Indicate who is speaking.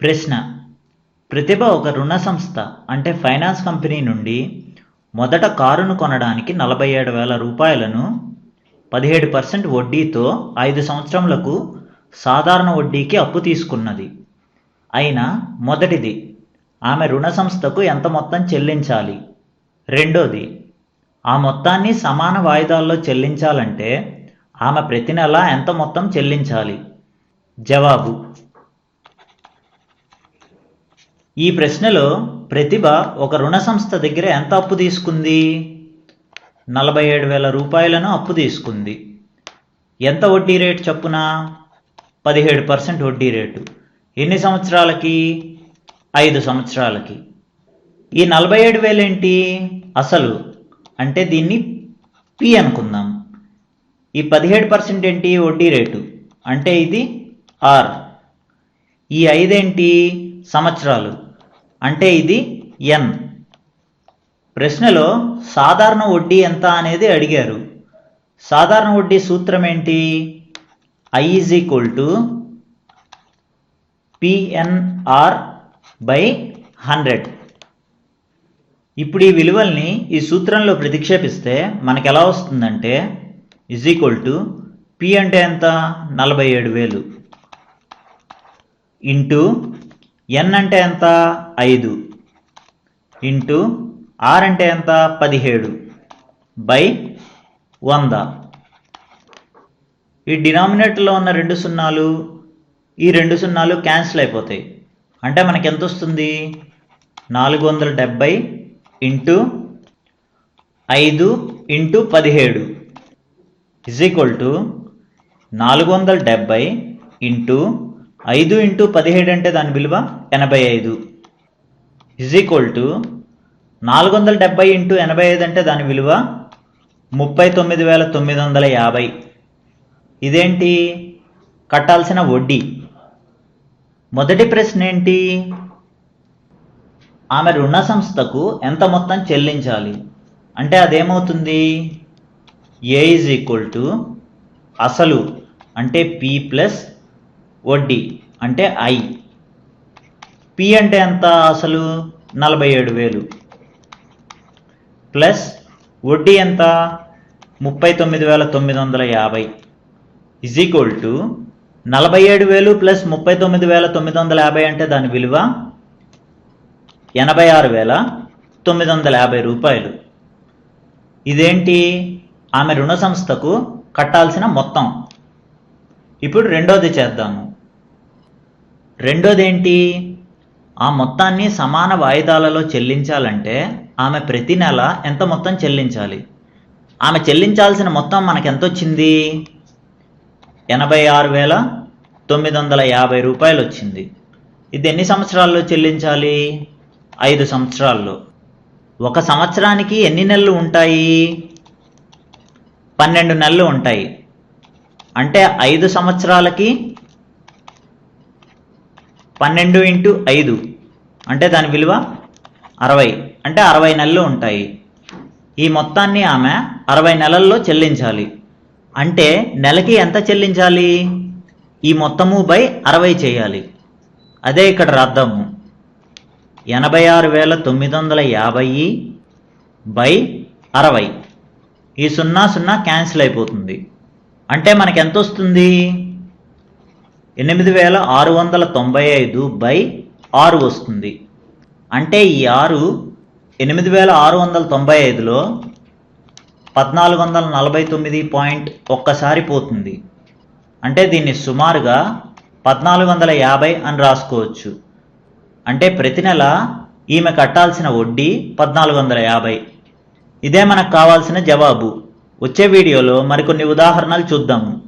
Speaker 1: ప్రశ్న. ప్రతిభ ఒక రుణ సంస్థ అంటే ఫైనాన్స్ కంపెనీ నుండి మొదట కారును కొనడానికి నలభై ఏడు వేల రూపాయలను పదిహేడు పర్సెంట్ వడ్డీతో ఐదు సంవత్సరములకు సాధారణ వడ్డీకి అప్పు తీసుకున్నది. అయినా మొదటిది ఆమె రుణ సంస్థకు ఎంత మొత్తం చెల్లించాలి? రెండోది ఆ మొత్తాన్ని సమాన వాయిదాల్లో చెల్లించాలంటే ఆమె ప్రతి నెల ఎంత మొత్తం చెల్లించాలి? జవాబు ఈ ప్రశ్నలో ప్రతిభ ఒక రుణ సంస్థ దగ్గర ఎంత అప్పు తీసుకుంది? నలభై ఏడు వేల రూపాయలను అప్పు తీసుకుంది. ఎంత వడ్డీ రేటు చప్పున? పదిహేడు పర్సెంట్ వడ్డీ రేటు. ఎన్ని సంవత్సరాలకి? ఐదు సంవత్సరాలకి. ఈ నలభై ఏడు వేలేంటి? అసలు. అంటే దీన్ని పి అనుకుందాం. ఈ పదిహేడు పర్సెంట్ ఏంటి? వడ్డీ రేటు. అంటే ఇది ఆర్. ఈ ఐదేంటి? సంవత్సరాలు. అంటే ఇది ఎన్ ప్రశ్నలో సాధారణ వడ్డీ ఎంత అనేది అడిగారు. సాధారణ వడ్డీ సూత్రం ఏంటి? I is equal to PNR by hundred ఇప్పుడు ఈ విలువల్ని ఈ సూత్రంలో ప్రతిక్షేపిస్తే మనకు ఎలా వస్తుందంటే ఇజ్ ఈక్వల్ టు పి అంటే ఎంత? నలభై ఏడు వేలు. ఇంటూ ఎన్ అంటే ఎంత? ఐదు. ఇంటూ ఆర్ అంటే ఎంత? పదిహేడు. బై వంద. ఈ డినామినేటర్లో ఉన్న రెండు సున్నాలు ఈ రెండు సున్నాలు క్యాన్సిల్ అయిపోతాయి. అంటే మనకి ఎంత వస్తుంది? నాలుగు వందల డెబ్బై ఇంటూ ఐదు ఇంటూ పదిహేడు. ఇజ్ ఈక్వల్ టు నాలుగు వందల డెబ్బై ఇంటూ ఐదు ఇంటూ పదిహేడు అంటే దాని విలువ ఎనభై ఐదు. ఇజ్ ఈక్వల్ టు నాలుగు వందల డెబ్బై ఇంటూ ఎనభై ఐదు అంటే దాని విలువ ముప్పై తొమ్మిది వేల తొమ్మిది వందల యాభై. ఇదేంటి? కట్టాల్సిన వడ్డీ. మొదటి ప్రశ్న ఏంటి? ఆమె రుణ సంస్థకు ఎంత మొత్తం చెల్లించాలి? అంటే అదేమవుతుంది? ఏ ఈజ్ ఈక్వల్ టు అసలు అంటే పి ప్లస్ వడ్డీ అంటే ఐ. పి అంటే ఎంత అసలు? నలభై ఏడు వేలు. ప్లస్ వడ్డీ ఎంత? ముప్పై తొమ్మిది వేల తొమ్మిది వందల యాభై. ఇజ్ ఈక్వల్ టు నలభై ఏడు వేలు ప్లస్ ముప్పై తొమ్మిది వేల తొమ్మిది వందల యాభై అంటే దాని విలువ ఎనభై ఆరు వేల తొమ్మిది వందల యాభై రూపాయలు. ఇదేంటి? ఆమె రుణ సంస్థకు కట్టాల్సిన మొత్తం. ఇప్పుడు రెండోది చేద్దాము. రెండోదేంటి? ఆ మొత్తాన్ని సమాన వాయిదాలలో చెల్లించాలంటే ఆమె ప్రతి నెల ఎంత మొత్తం చెల్లించాలి? ఆమె చెల్లించాల్సిన మొత్తం మనకు ఎంత వచ్చింది ఎనభై ఆరు వేల తొమ్మిది వందల యాభై రూపాయలు వచ్చింది ఇది ఎన్ని సంవత్సరాల్లో చెల్లించాలి? ఐదు సంవత్సరాల్లో. ఒక సంవత్సరానికి ఎన్ని నెలలు ఉంటాయి? పన్నెండు నెలలు ఉంటాయి. అంటే ఐదు సంవత్సరాలకి పన్నెండు ఇంటూ ఐదు. అంటే దాని విలువ అరవై. అంటే అరవై నెలలు ఉంటాయి. ఈ మొత్తాన్ని ఆమె అరవై నెలల్లో చెల్లించాలి. అంటే నెలకి ఎంత చెల్లించాలి? ఈ మొత్తము బై అరవై చేయాలి. అదే ఇక్కడ రాద్దాము. ఎనభై ఆరు వేల తొమ్మిది వందల యాభై బై అరవై. ఈ సున్నా సున్నా క్యాన్సిల్ అయిపోతుంది. అంటే మనకు ఎంత వస్తుంది ఎనిమిది వేల ఆరు వందల తొంభై ఐదు బై ఆరు వస్తుంది. అంటే ఈ ఆరు ఎనిమిది వేల ఆరు వందల తొంభై ఐదులో పద్నాలుగు వందల నలభై తొమ్మిది పాయింట్ ఒక్కసారి పోతుంది. అంటే దీన్ని సుమారుగా పద్నాలుగు వందల యాభై అని రాసుకోవచ్చు. అంటే ప్రతి నెల ఈమె కట్టాల్సిన వడ్డీ పద్నాలుగు వందల యాభై. ఇదే మనకు కావాల్సిన జవాబు. వచ్చే వీడియోలో మరికొన్ని ఉదాహరణలు చూద్దాము.